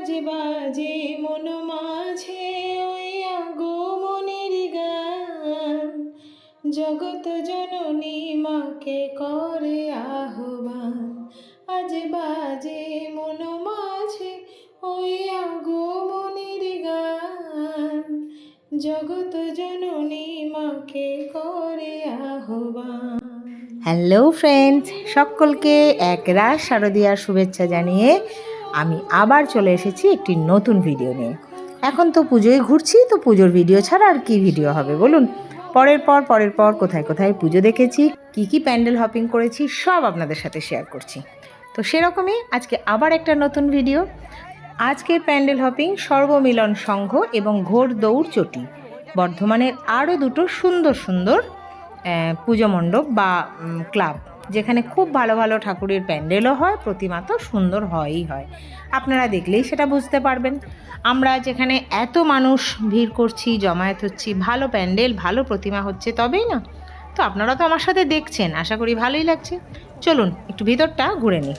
আজ বাজে মন মাঝে ওই আগমনের গান। জগত জননী মাকে করে আহ্বান। আজ বাজে মন মাঝে ওই আগমনের গান। জগত জননী মাকে করে আহ্বান। হ্যালো ফ্রেন্ডস সকলকে এক রাস শারদীয়ার শুভেচ্ছা জানিয়ে আমি আবার চলে এসেছি একটি নতুন ভিডিও নিয়ে। এখন তো পুজোয় ঘুরছি, তো পুজোর ভিডিও ছাড়া আর কি ভিডিও হবে বলুন? পরের পর পরের পর কোথায় কোথায় পুজো দেখেছি, কি কি প্যান্ডেল হপিং করেছি, সব আপনাদের সাথে শেয়ার করছি। তো সেরকমই আজকে আবার একটা নতুন ভিডিও আজকের প্যান্ডেল হপিং সর্বমিলন সংঘ এবং ঘোর দৌড় চটি। বর্ধমানের আরও দুটো সুন্দর সুন্দর পুজো মণ্ডপ বা ক্লাব যেখানে খুব ভালো ভালো ঠাকুরের প্যান্ডেলও হয়, প্রতিমা তো সুন্দর হয়ই হয়। আপনারা দেখলেই সেটা বুঝতে পারবেন। আমরা যেখানে এত মানুষ ভিড় করছি, জমায়েত হচ্ছি, ভালো প্যান্ডেল, ভালো প্রতিমা হচ্ছে তবেই না। তো আপনারা তো আমার সাথে দেখছেন, আশা করি ভালোই লাগছে। চলুন, একটু ভিতরটা ঘুরে নিই।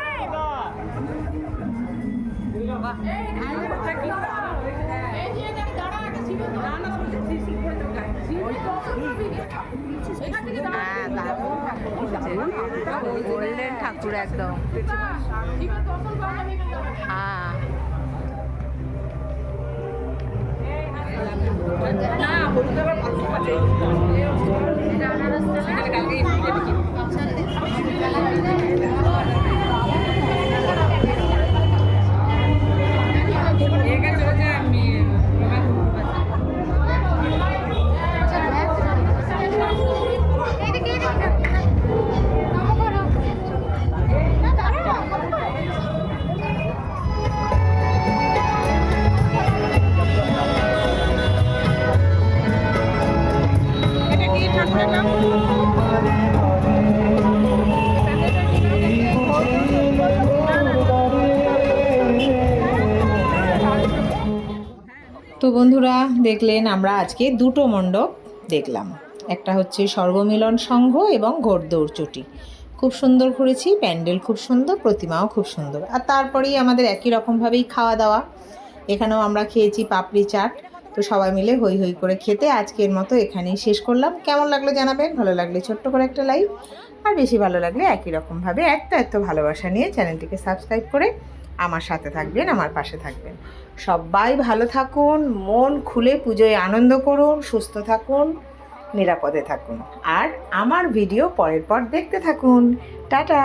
গোল্ডেন ঠাকুর একদম হ্যাঁ বন্ধুরা, দেখলেন আমরা আজকে দুটো মণ্ডপ দেখলাম। একটা হচ্ছে সর্বমিলন সংঘ এবং ঘোড়দৌড় চটি। খুব সুন্দর ঘুরেছি প্যান্ডেল খুব সুন্দর, প্রতিমাও খুব সুন্দর। আর তারপরেই আমাদের একই রকমভাবেই খাওয়া দাওয়া এখানেও আমরা খেয়েছি পাপড়ি চাট। তো সবাই মিলে হই হই করে খেতে আজকের মতো এখানেই শেষ করলাম। কেমন লাগল জানাবেন? ভালো লাগলে ছোট্ট করে একটা লাইক। আর বেশি ভালো লাগলে একই রকমভাবে এত এত ভালোবাসা নিয়ে চ্যানেলটিকে সাবস্ক্রাইব করে আমার সাথে থাকবেন, আমার পাশে থাকবেন। সবাই ভালো থাকুন, মন খুলে পুজোয় আনন্দ করুন, সুস্থ থাকুন, নিরাপদে থাকুন। আর আমার ভিডিও পরের পর দেখতে থাকুন। টাটা!